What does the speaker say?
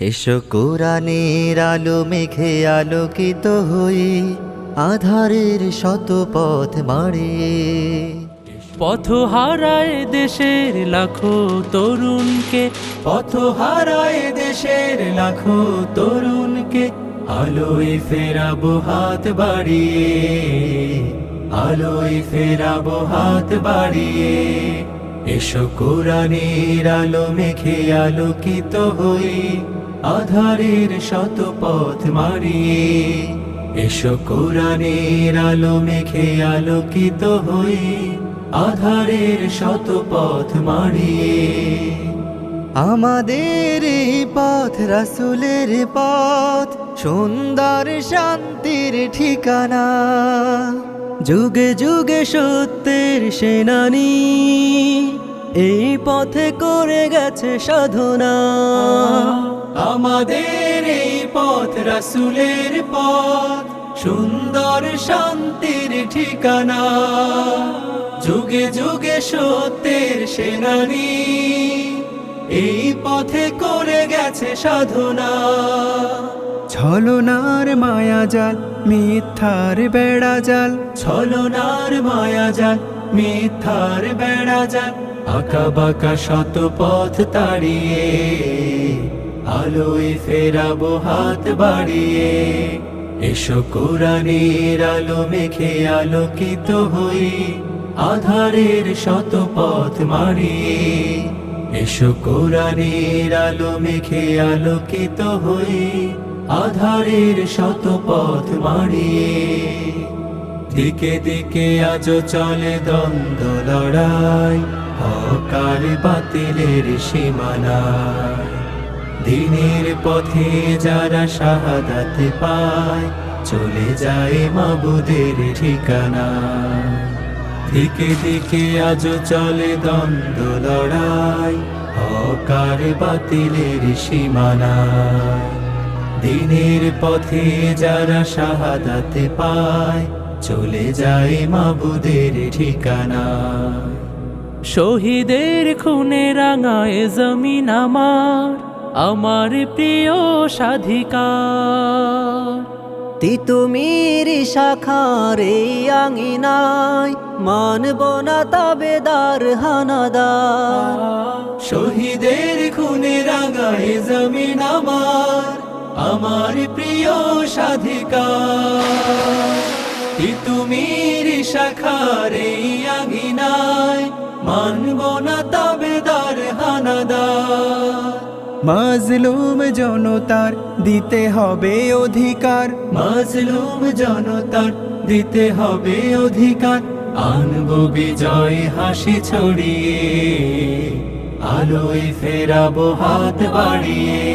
এসো কোরআনের আলো মেঘে আলোকিত হয়ে আধারের শত পথ মারিয়ে পথ হারায় দেশের লাখো তরুণকে পথ হারায় দেশের লাখো তরুণকে আলোয় ফেরাবো হাত বাড়িয়ে আলোয় ফেরাবো হাত বাড়িয়ে। এসো কোরআনের আলো মেঘে আলোকিত হই আধারের শত পথ মারিয়ে এসো কোরআনের আলো, মেঘে আলোকিত হই আধারের শত পথ মারিয়ে আমাদের এই পথ রাসুলের পথ, সুন্দর শান্তির ঠিকানা। যুগে যুগে সত্যের সেনানি, এই পথে করে গেছে সাধনা। আমাদের এই পথ রাসুলের পথ সুন্দর শান্তির ঠিকানা। যুগে যুগে সত্যের সেনানি এই পথে করে গেছে সাধনা। ছলনার মায়াজাল মিথ্যার বেড়া জাল। ছলনার মায়া যান মিথ্যার বেড়া যান আঁকা বাঁকা শত পথ তাড়িয়ে। আলোয় ফেরাবো হাত বাড়িয়ে। এসো কোরআনের আলো মেখে আলোকিত হই, আধারের শত পথ মারিয়ে এসো কোরআনের আলো মেখে আলোকিত হই, আধারের শত পথ মারিয়ে দিকে দিকে আজও চলে দ্বন্দ্ব লড়াই হকার বাতিলের সীমানায়। দিনের পথে যারা শাহাদাত পায়, চলে যায় মাবুদের ঠিকানা। দিকে দিকে আজও চলে দ্বন্দ্ব লড়াই, হকার বাতিলের সীমানায় দিনের পথে যারা শাহাদাতে পায়, চলে যায় মাবুদের ঠিকানা। শহীদের খুনে রাঙায় জমিন আমার আমার প্রিয় স্বাধিকার তিতুমির শাখার এই আঙিনায় মানব না তাবেদার হানাদার। শহীদের খুনে রাঙায় জমিন আমার আমার প্রিয় সাধিকার তুমির শাখার এই আঙিনায় মানব না মাজলুম জনতার দিতে হবে অধিকার। মাজলুম জনতার দিতে হবে অধিকার। আনব বিজয় হাসি ছড়িয়ে, আলোয় ফেরাবো হাত বাড়িয়ে।